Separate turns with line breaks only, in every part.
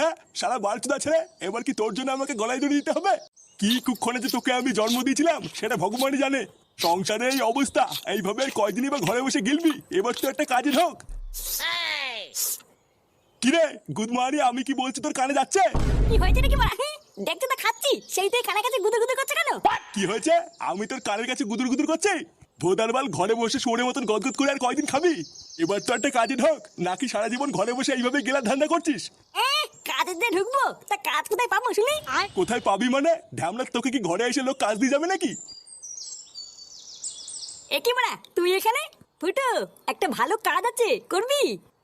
হ্যাঁ? সারা বালচুদা ছেড়ে এবার কি তোর জন্য আমাকে গলায় দড়ি দিতে হবে? কি কুক্ষণে যে তোকে আমি জন্ম দিয়েছিলাম সেটা ভগবানই জানে। সংসারে এই অবস্থা এইভাবে কয়দিনই বা ঘরে বসে গিলবি? এবার তো একটা কাজে ঢোক কিরে গুদমারি আমি কি বলছি তোর কানে যাচ্ছে?
কি হয়েছে নাকি মারা তো খাচ্ছি সেই তুই খানা কাছে গুদুর গুদুর করছে কেন?
কি হয়েছে? আমি তোর কানের কাছে গুদুর গুদুর করছি? ভোদার বাল ঘরে বসে শোরে মতন গদগদ করে আর কয়দিন খাবি? এবার তো একটা কাজে ঢোক নাকি সারা জীবন ঘরে বসে এইভাবে গেলার ধান্দা করছিস?
কাজের দিয়ে ঢুকবো? তা কাজ কোথায় পাবো শুনি?
কোথায় পাবি মানে? তোকে কি ঘরে এসে লোক কাজ দিয়ে যাবে নাকি?
এ কি মারা তুই এখানে? ফুটো একটা ভালো কাজ আছে করবি?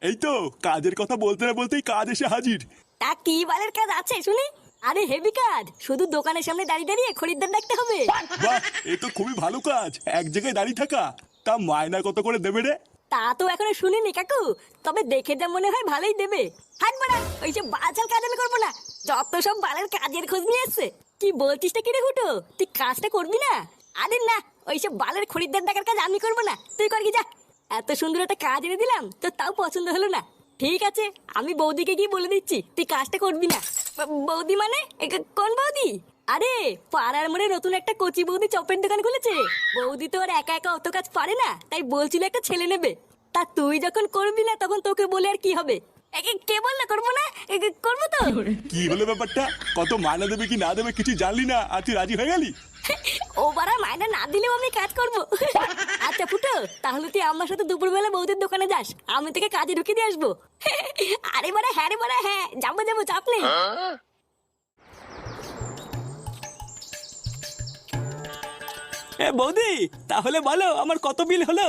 এই তো কাজের কথা বলতে না বলতেই কাজ এসে হাজির।
তা কি বালের কাজ আছে শুনি? আরে হেভি কাজ শুধু দোকানের সামনে দাঁড়িয়ে দাঁড়িয়ে খরিদ্দার ডাকতে হবে।
বাহ এ তো খুবই ভালো কাজ এক জায়গায় দাঁড়িয়ে থাকা তা মায়না কত করে দেবে রে?
তা তো এখনও শুনিনি কাকু তবে দেখে যা মনে হয় ভালোই দেবে। হাট ওইসব বাচাল কাজ আমি করব না যত সব বালের কাজের খোঁজ নিয়ে এসছে। কি বলছিস টা কিরে হুটো তুই কাজটা করবি না? আরে না ওইসব বালের খরিদ্দার ডাকার কাজ আমি করব না তুই করবি যা। এত সুন্দর একটা কাজ এনে দিলাম তো তাও পছন্দ হলো না। ঠিক আছে, আমি বৌদিকে গিয়ে বলে দিচ্ছি, তুই কাজটা করবি না। বৌদি মানে? কোন বৌদি? আরে, পাড়ার মোড়ে নতুন একটা কচি বৌদি চপের দোকান খুলেছে। বৌদি তো আর একা একা অত কাজ পারে না, তাই বলছিল একটা ছেলে নেবে। তা তুই যখন করবি না, তখন তোকে বলে আর কি হবে? কে বললে? করব না? করব তো?
কি হলো ব্যাপারটা? কত মায়না দেবে কি না দেবে কিছু জানলি না? আর তুই রাজি হয়ে গেলি?
ও বারা মায়না না দিলেও আমি কাজ করব। আচ্ছা ফুটো তাহলে তুই আমার সাথে দুপুরবেলা বৌদির দোকানে যাস। আমি তোকে কাজে ঢুকিয়ে দিয়ে আসব। আরে বারা হ্যাঁ রে বারা হ্যাঁ যাব যাব চাপ নেই।
এ বৌদি তাহলে বলো আমার কত বিল হলো?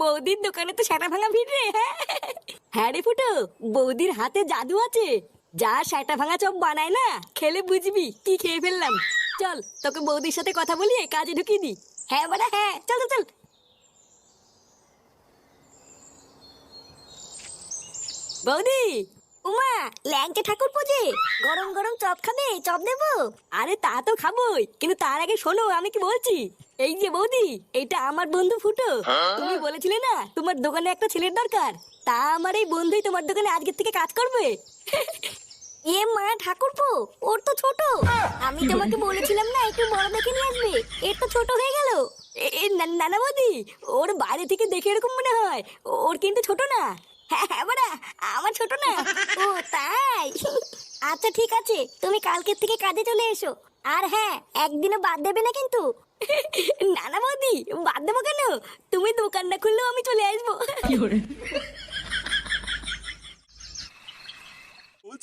বৌদির দোকানে তো সেটা ভাঙা ভিড় রে হ্যাঁ। হ্যাঁ রে ফুটো, বৌদির হাতে জাদু আছে। যা সেটা ভাঙা চপ বানায় না, খেলে বুঝবি কি খেয়ে ফেললাম। চল, তোকে বৌদির সাথে কথা বলি কাজে ঢুকিয়ে দি হ্যাঁ বাড়া হ্যাঁ চল চল চল। বৌদি উমা ল্যাংচা ঠাকুর পুজে। গরম গরম চপ খাবে চপ দেবো। আরে তা তো খাবোই কিন্তু তার আগে শোনো আমি কি বলছি? এই যে বৌদি এটা আমার বন্ধু ফুটো। তুমি বলেছিলে না তোমার দোকানে একটা ছেলের দরকার। তা আমার এই বন্ধুই তোমার দোকানে আজকের থেকে কাজ করবে। এ মা ঠাকুরপো ওর তো ছোট। আমি তোমাকে বলেছিলাম না একটু বড় দেখে নিয়ে আসবে। এর তো ছোট হয়ে গেল। নানা বৌদি ওর বাইরে থেকে দেখে এরকম মনে হয়। ওর কিন্তু ছোট না। হ্যাঁ হ্যাঁ বাড়া আমার ছোট না। ও, তাই? আচ্ছা ঠিক আছে। তুমি কালকের থেকে কাজে চলে এসো। আর হ্যাঁ একদিনও বাদ দেবে না কিন্তু। নানা বৌদি, বাদ দেবো কেন? তুমি দোকানটা খুললেও আমি চলে আসব।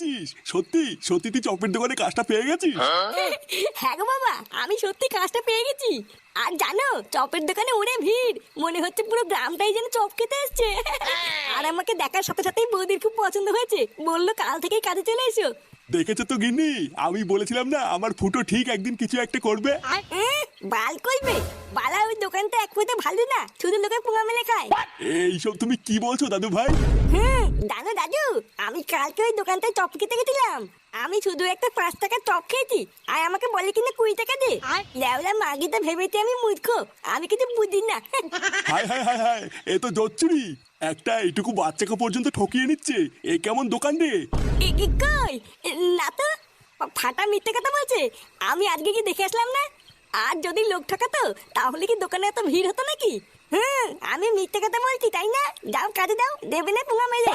বলছিস সত্যি? সত্যি তুই চপের দোকানে কাজটা পেয়ে গেছিস?
হ্যাঁ গো বাবা, আমি সত্যি কাজটা পেয়ে গেছি। আর জানো, চপের দোকানে ওরে ভিড়। মনে হচ্ছে পুরো গ্রামটাই যেন চপ খেতে এসছে আর আমাকে দেখার সাথে সাথেই বৌদির খুব পছন্দ হয়েছে। বলল কাল থেকেই কাজে চলে এসো।
দেখেছ তো গিন্নি? আমি বলেছিলাম না আমার ফুটো ঠিক একদিন কিছু একটা করবে।
বাল করবে? বালা ওই দোকানটা এক ফুটে ভালো না শুধু লোকে পোঙা মেলে খায়।
এইসব তুমি কি বলছো দাদু ভাই
হুম দাদু দাদু আমি কালকে ওই দোকানটায় চপকিতে খেতে গেছিলাম। আমি শুধু একটা পাঁচ টাকার চপ খেয়েছি আর আমাকে বলে কিনা কুড়ি টাকা দে। লেওলা মাগি তো ভেবেছি আমি মূর্খ আমি কিন্তু বুঝি না।
হাই হাই হাই হাই এ তো জচ্চুরি। একটা এইটুকু বাচ্চাকে পর্যন্ত ঠকিয়ে নিচ্ছে এ কেমন দোকান রে?
কই? এ, না তো ফাটা মিথ্যে কথা বলছে। আমি আজকে কি দেখে আসলাম না? আর যদি লোক ঠকাতো তাহলে কি দোকানে এত ভিড় হতো নাকি? আমি মিথ্যে কথা বলছি তাই না? যাও কাজে দাও দেবে না মেরে।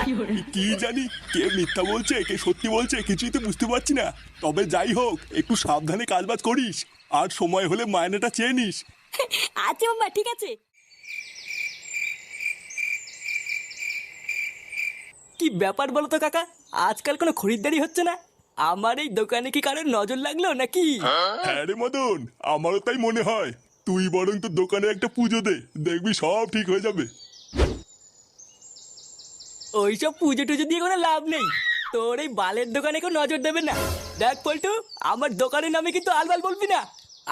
কি জানি কে মিথ্যা বলছে কে সত্যি বলছে কিছুই তো বুঝতে পারছি না। তবে যাই হোক একটু সাবধানে কাজবাজ করিস। আর সময় হলে মায়নাটা চেয়ে নিস।
আচ্ছা বাবা ঠিক আছে।
কি ব্যাপার বলো তো কাকা? আজকাল কোনো খরিদ্দারি হচ্ছে না? আমার এই দোকানে কি কারোর নজর লাগল নাকি?
হ্যাঁ রে মদন আমারও তাই মনে হয়। তুই বরং তোর দোকানে একটা পুজো দে দেখবি সব ঠিক হয়ে যাবে।
ওইসব পুজো টুজো দিয়ে কোনো লাভ নেই। তোর এই বালের দোকানে কেউ নজর দেবে না। দেখ পল্টু আমার দোকানের নামে কিন্তু আলবাল বলবি না।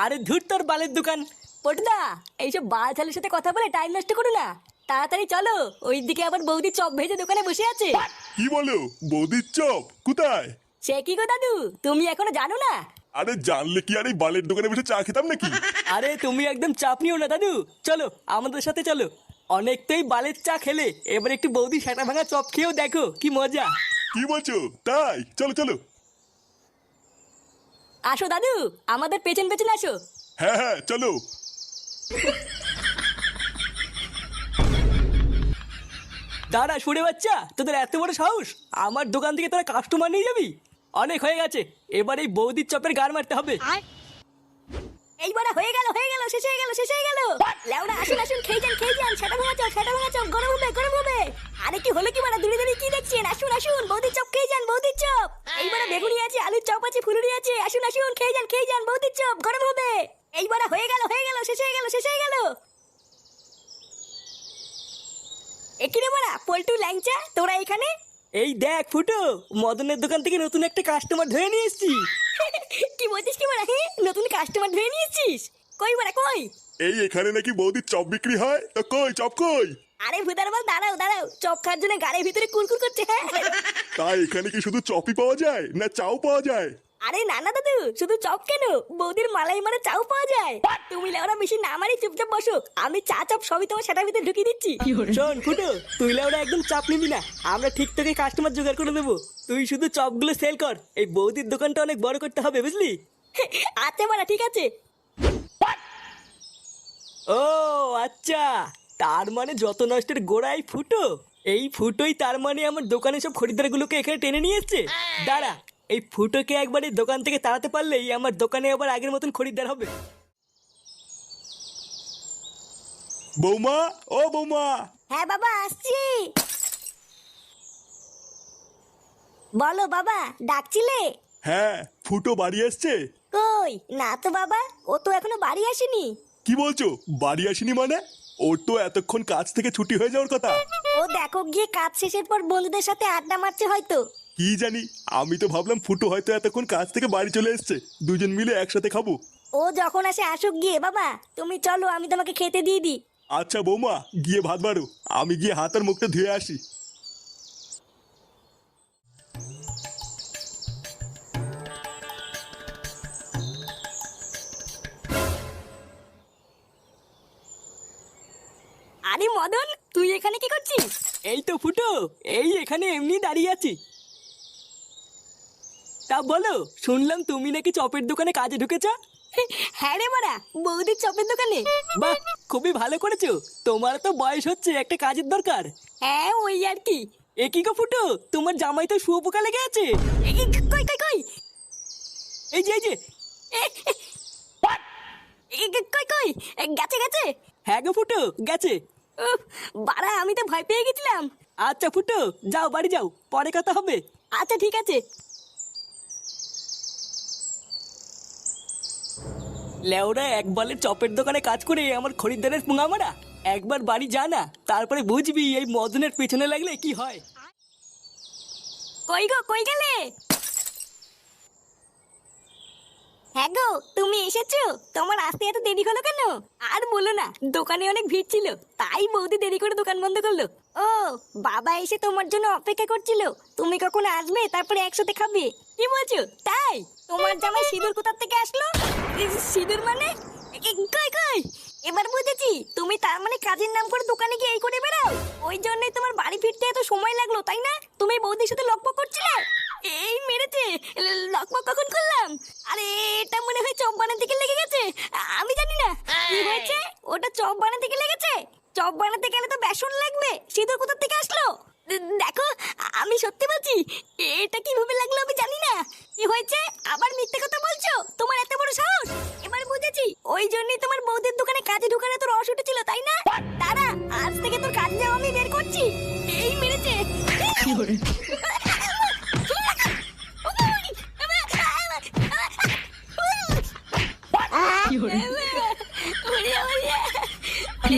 আরে ধুর তোর বালের দোকান।
পটুদা এইসব বাল ছালের সাথে কথা বলে টাইম নষ্ট করো না। তাড়াতাড়ি চলো ওইদিকে আবার বৌদি চপ ভেজে দোকানে বসে আছে।
কি বলো? বৌদির চপ? কোথায়?
সে কি গো দাদু তুমি এখনও জানো না?
আরে জানলে কি আর এই বালের দোকানে বসে চা খেতাম নাকি?
আরে তুমি একদম চাপ নিও না দাদু। চলো আমাদের সাথে চলো। অনেক তো এই বালের চা খেলে এবার একটু বৌদি সেটা ভাঙা চপ খেয়েও দেখো কি মজা।
কি বলছো? তাই? চলো চলো।
আসো দাদু আমাদের পেছন পেছন আসো।
হ্যাঁ হ্যাঁ চলো।
দাঁড়া সরে বাচ্চা তোদের এত বড় সাহস? আমার দোকান থেকে তোরা কাস্টমার নিয়ে যাবি? অনেক হয়ে গেছে। এবার এই বৌদির চপের গার মারতে হবে।
এইবার হয়ে গেল হয়ে গেল শেষ হয়ে গেল শেষ হয়ে গেল। লেওড়া আসুন আসুন খেয়ে যান খেয়ে যান সেটা ভাঙা চপ সেটা ভাঙা চপ গরম হবে গরম হবে। আরে কি হলো কি বাড়া দূরে দূরে কি দেখছেন? আসুন আসুন বৌদির চপ খেয়ে যান বৌদির চপ। এইবার বেগুনি আছে আলুর চপ আছে ফুলুরি আছে। আসুন আসুন খেয়ে যান খেয়ে যান বৌদির চপ গরম হবে। এইবার হয়ে গেল হয়ে গেল শেষ হয়ে গেল শেষ হয়ে গেল। একিরে বাড়া পল্টু ল্যাংচা তোরা এখানে?
এই দেখ ফুটো মদনের দোকান থেকে নতুন একটা কাস্টমার ধরে নিয়ে এসেছি।
কি বলছিস কি মারা হ্যাঁ? নতুন কাস্টমার ধরে নিয়েছিস কই মানে কই?
এই এখানে নাকি বৌদির চপ বিক্রি হয়? তো কই চপ কই?
আরে ভুদার বল দাঁড়াও দাঁড়াও চপ খাওয়ার জন্য গাড়ির ভিতরে কুরকুর করছে হ্যাঁ?
তাই এখানে কি শুধু চপই পাওয়া যায় না চাও পাওয়া যায়?
আরে না না দাদু শুধু চপ কেন? বৌদির মালাই মারা চাও পাওয়া যায়। তুমি লেওরা বেশি না মারি চুপচাপ বসো। আমি চা চপ সবই তোমার সেটার ভিতরে ঢুকিয়ে দিচ্ছি।
শোন ফুটো তুই ওরা একদম চাপ নিবি না। আমরা ঠিক তোকে কাস্টমার জোগাড় করে দেবো। তুই শুধু চপগুলো সেল কর। এই বৌদির দোকানটা অনেক বড় করতে হবে বুঝলি?
আচ্ছা মারা ঠিক আছে।
ও আচ্ছা। তার মানে যত নষ্টের গোড়াই ফুটো। এই ফুটোই তার মানে আমার দোকানে সব খরিদ্দারগুলোকে এখানে টেনে নিয়ে এসছে। দাঁড়া এই ফুটোকে একবার এই দোকান থেকে তাড়াতে পারলেই আমার দোকানে আবার আগের মতন খরিদ্দার হবে।
বৌমা ও বৌমা।
হ্যাঁ বাবা আসছি। বলো বাবা ডাকছিলে?
হ্যাঁ ফুটো বাড়ি আসছে
কই? না তো বাবা ও তো এখনও বাড়ি আসেনি।
কি বলছো? বাড়ি আসেনি মানে? ওর তো এতক্ষণ কাজ থেকে ছুটি হয়ে যাওয়ার কথা।
ও দেখো গিয়ে কাজ শেষের পর বন্ধুদের সাথে আড্ডা মারছে হয়তো।
কি জানি? আমি তো ভাবলাম ফুটো হয়তো এতক্ষণ কাজ থেকে বাড়ি চলে এসছে। দুজন মিলে একসাথে খাব।
ও যখন আসে আসুক গিয়ে বাবা। তুমি চলো আমি তোমাকে খেতে দিয়ে দিই।
আচ্ছা বৌমা গিয়ে ভাত বাড়ো। আমি গিয়ে হাত আর মুখটা ধুয়ে আসি।
আরে মদন তুই এখানে কি করছিস?
এই তো ফুটো এই এখানে এমনি দাঁড়িয়ে আছি। তা বলো শুনলাম তুমি নাকি চপের দোকানে কাজে ঢুকেছ?
হ্যাঁ রে মারা বৌদির চপের দোকানে।
বাহ খুবই ভালো করেছ। তোমার তো বয়স হচ্ছে একটা কাজের দরকার।
হ্যাঁ ওই আর কি।
এ কি গো ফুটো তোমার জামাই তো শুয়োপোকা লেগে আছে?
কই কই কই?
এই যে এই যে।
কই কই? গেছে গেছে?
হ্যাঁ গো ফুটো গেছে।
বাড়া আমি তো ভয় পেয়ে গেছিলাম।
আচ্ছা ফুটো যাও বাড়ি যাও পরে কথা হবে।
আচ্ছা ঠিক আছে।
লেওরা এক বলে চপের দোকানে কাজ করে আমার খরিদ্দারের পুঙা মারা। একবার বাড়ি যা না, তারপরে বুঝবি এই মদনের পেছনে লাগলে কি হয়।
কই গো, কই গেলে? হ্যাঁ গো, তুমি এসেছ? তোমার আসতে এত দেরি হলো কেন? আর বলো না, দোকানে অনেক ভিড় ছিল, তাই বৌদি দেরি করে দোকান বন্ধ করল। ও, বাবা এসে তোমার জন্য অপেক্ষা করছিল। তুমি কখন আসবে, তারপরে একসাথে খাবে। কি বলছো? তাই? তোমার জামাই সিঁদুর কোথার থেকে আসলো? সিঁদুর মানে? কই কই? এবার বুঝেছি। তুমি তার মানে কাজের নাম করে দোকানে গিয়ে এই করে বেড়াও। ওই জন্যই তোমার বাড়ি ফিরতে এত সময় লাগল তাই না? তুমি বৌদির সাথে লকপক করছিলে? এই মেরেছে। লকপক কখন করলাম? আরে এটা মনে হয় চপ বানাতে গিয়ে লেগে গেছে। আমি জানি না। কি হয়েছে? ওটা চপ বানাতে গিয়ে লেগেছে? চপ বানাতে গেলে তো বেসন লাগবে। সিঁদুর কোথা থেকে আসলো? দেখো আমি সত্যি বলছি এটা কীভাবে লাগল আমি জানি না কি হয়েছে আবার মিথ্যে কথা বলছো তোমার এত বড় সাহস এবার বুঝেছি ওই জন্যই তোমার বৌদির দোকানে কাজে ঢুকানো তোর রস উঠেছিল তাই না তারা আজ থেকে তোর কাজ যাওয়া আমি বের করছি এই মেরেছে কি